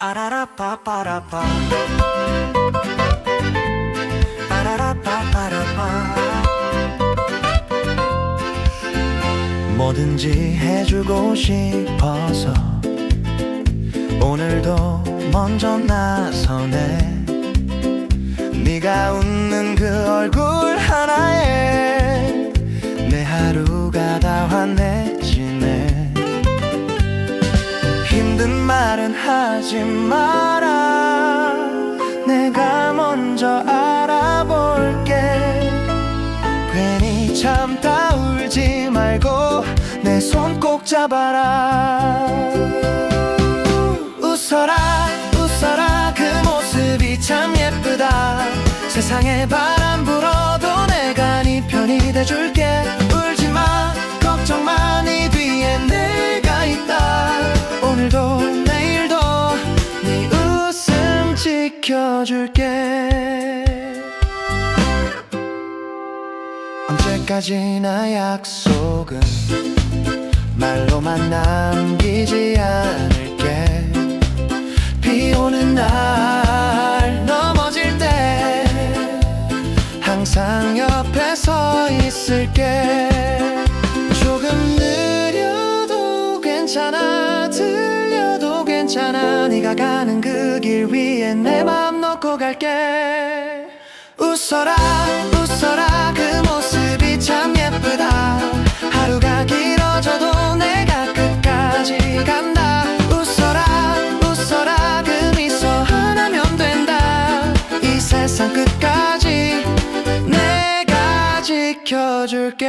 아라라빠빠라빠. 뭐든지 해주고 싶어서 오늘도 먼저 나서네. 네가 웃는 그 얼굴 힘든 말은 하지 마라. 내가 먼저 알아볼게. 괜히 참다 울지 말고 내 손 꼭 잡아라. 웃어라 웃어라. 그 모습이 참 예쁘다. 세상에 바람 불어도 내가 네 편이 돼줄게 지켜줄게. 언제까지나 약속은 말로만 남기지 않을게. 비 오는 날 넘어질 때 항상 옆에 서 있을게. 조금 느려도 괜찮아 들려도 괜찮아. 네가 가는 그 길 위에 내 맘 놓고 갈게. 웃어라 웃어라 그 모습이 참 예쁘다. 하루가 길어져도 내가 끝까지 간다. 웃어라 웃어라 그 미소 하나면 된다. 이 세상 끝까지 내가 지켜줄게